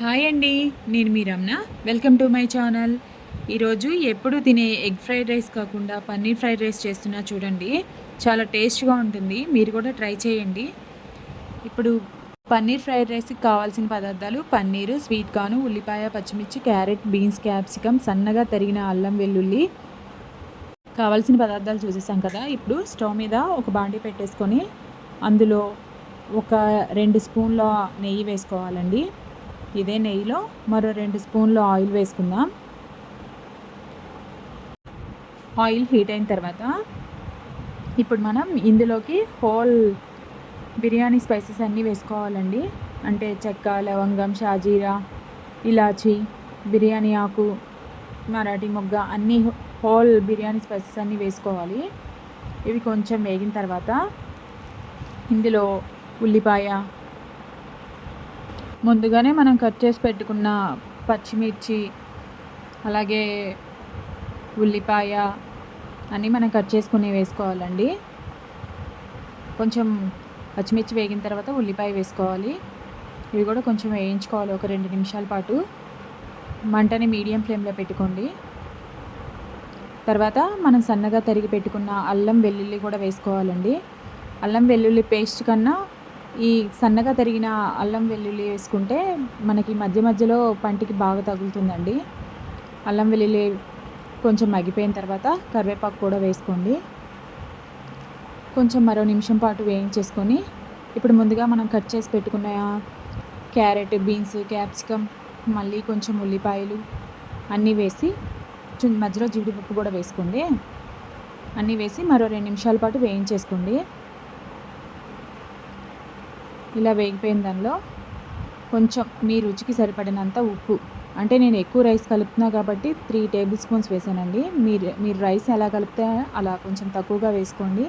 Hi అండి నేను మీ Ramana. Welcome to my channel ఈరోజు ఎప్పుడు తినే ఎగ్ ఫ్రైడ్ రైస్ కాకుండా పన్నీర్ ఫ్రైడ్ రైస్ చేస్తున్నా చూడండి. చాలా టేస్ట్గా ఉంటుంది. మీరు కూడా ట్రై చేయండి. ఇప్పుడు పన్నీర్ ఫ్రైడ్ రైస్కి కావాల్సిన పదార్థాలు పన్నీరు స్వీట్ కార్న్ ఉల్లిపాయ పచ్చిమిర్చి క్యారెట్ బీన్స్ క్యాప్సికమ్ సన్నగా తరిగిన అల్లం వెల్లుల్లి కావాల్సిన పదార్థాలు చూసేసాం కదా. ఇప్పుడు స్టవ్ మీద ఒక బాండీ పెట్టేసుకొని అందులో ఒక రెండు స్పూన్ల నెయ్యి వేసుకోవాలండి. ఇదే నెయ్యిలో మరో రెండు స్పూన్లు ఆయిల్ వేసుకుందాం. ఆయిల్ హీట్ అయిన తర్వాత ఇప్పుడు మనం ఇందులోకి హోల్ బిర్యానీ స్పైసెస్ అన్నీ వేసుకోవాలండి. అంటే చెక్క లవంగం షాజీరా ఇలాచి బిర్యానీ ఆకు మరాఠీ మొగ్గ అన్నీ హోల్ బిర్యానీ స్పైసెస్ అన్నీ వేసుకోవాలి. ఇవి కొంచెం వేగిన తర్వాత ఇందులో ఉల్లిపాయ ముందుగానే మనం కట్ చేసి పెట్టుకున్న పచ్చిమిర్చి అలాగే ఉల్లిపాయ అన్నీ మనం కట్ చేసుకుని వేసుకోవాలండి. కొంచెం పచ్చిమిర్చి వేగిన తర్వాత ఉల్లిపాయ వేసుకోవాలి. ఇవి కూడా కొంచెం వేయించుకోవాలి ఒక రెండు నిమిషాల పాటు. మంటని మీడియం ఫ్లేమ్లో పెట్టుకోండి. తర్వాత మనం సన్నగా తరిగి పెట్టుకున్న అల్లం వెల్లుల్లి కూడా వేసుకోవాలండి. అల్లం వెల్లుల్లి పేస్ట్ కన్నా ఈ సన్నగా తరిగిన అల్లం వెల్లుల్లి వేసుకుంటే మనకి మధ్య మధ్యలో పంటికి బాగా తగులుతుందండి. అల్లం వెల్లుల్లి కొంచెం మగ్గిపోయిన తర్వాత కరివేపాకు కూడా వేసుకోండి. కొంచెం మరో నిమిషం పాటు వేయించేసుకొని ఇప్పుడు ముందుగా మనం కట్ చేసి పెట్టుకున్న క్యారెట్ బీన్స్ క్యాప్సికమ్ మళ్ళీ కొంచెం ఉల్లిపాయలు అన్నీ వేసి మధ్యలో జీడిపప్పు కూడా వేసుకోండి. అన్నీ వేసి మరో రెండు నిమిషాల పాటు వేయించేసుకోండి. ఇలా వేగిపోయిన దానిలో కొంచెం మీ రుచికి సరిపడినంత ఉప్పు. అంటే నేను ఎక్కువ రైస్ కలుపుతున్నా కాబట్టి త్రీ టేబుల్ స్పూన్స్ వేసానండి. మీరు మీరు రైస్ ఎలా కలిపితే అలా కొంచెం తక్కువగా వేసుకోండి.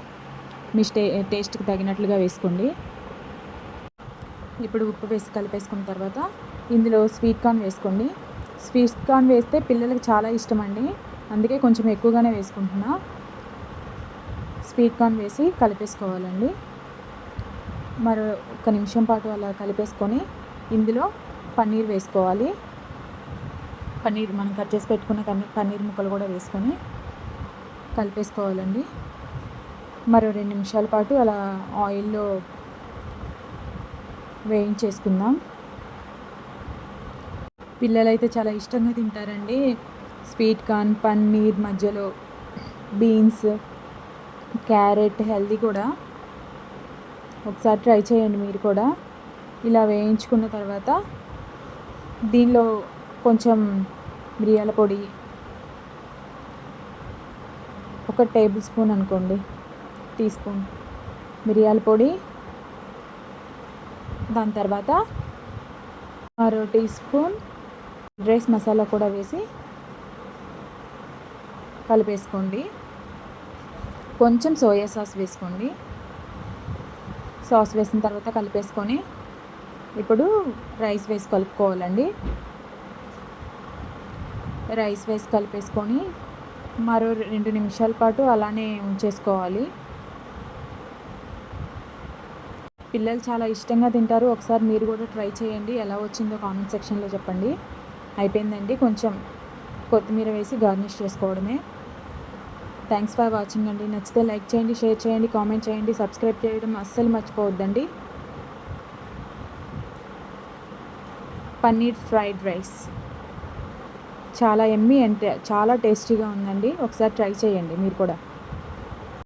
మీ స్టే టేస్ట్కి తగినట్లుగా వేసుకోండి. ఇప్పుడు ఉప్పు వేసి కలిపేసుకున్న తర్వాత ఇందులో స్వీట్ కార్న్ వేసుకోండి. స్వీట్ కార్న్ వేస్తే పిల్లలకి చాలా ఇష్టం అండి అందుకే కొంచెం ఎక్కువగానే వేసుకుంటున్నా. స్వీట్ కార్న్ వేసి కలిపేసుకోవాలండి. మరో ఒక నిమిషం పాటు అలా కలిపేసుకొని ఇందులో పన్నీర్ వేసుకోవాలి. పన్నీర్ మనం కట్ చేసి పెట్టుకున్న పన్నీర్ ముక్కలు కూడా వేసుకొని కలిపేసుకోవాలండి. మరో రెండు నిమిషాల పాటు అలా ఆయిల్లో వేయించేసుకుందాం. పిల్లలైతే చాలా ఇష్టంగా తింటారండి. స్వీట్ కార్న్ పన్నీర్ మధ్యలో బీన్స్ క్యారెట్ హెల్దీ కూడా. ఒకసారి ట్రై చేయండి మీరు కూడా. ఇలా వేయించుకున్న తర్వాత దీనిలో కొంచెం మిరియాల పొడి ఒక టేబుల్ స్పూన్ అనుకోండి టీ స్పూన్ మిరియాల పొడి దాని తర్వాత మరో టీ స్పూన్ రైస్ మసాలా కూడా వేసి కలిపేసుకోండి. కొంచెం సోయా సాస్ వేసుకోండి. సాస్ వేసిన తర్వాత కలిపేసుకొని ఇప్పుడు రైస్ వేసి కలుపుకోవాలండి. రైస్ వేసి కలిపేసుకొని మరో రెండు నిమిషాల పాటు అలానే ఉంచేసుకోవాలి. పిల్లలు చాలా ఇష్టంగా తింటారు. ఒకసారి మీరు కూడా ట్రై చేయండి. ఎలా వచ్చిందో కామెంట్ సెక్షన్లో చెప్పండి. అయిపోయిందండి. కొంచెం కొత్తిమీర వేసి గార్నిష్ చేసుకోవడమే. థ్యాంక్స్ ఫర్ వాచింగ్ అండి. నచ్చితే లైక్ చేయండి షేర్ చేయండి కామెంట్ చేయండి సబ్స్క్రైబ్ చేయడం అస్సలు మర్చిపోవద్దండి. Paneer fried rice. చాలా ఎమ్మి అంటే చాలా టేస్టీగా ఉందండి. ఒకసారి ట్రై చేయండి మీరు కూడా.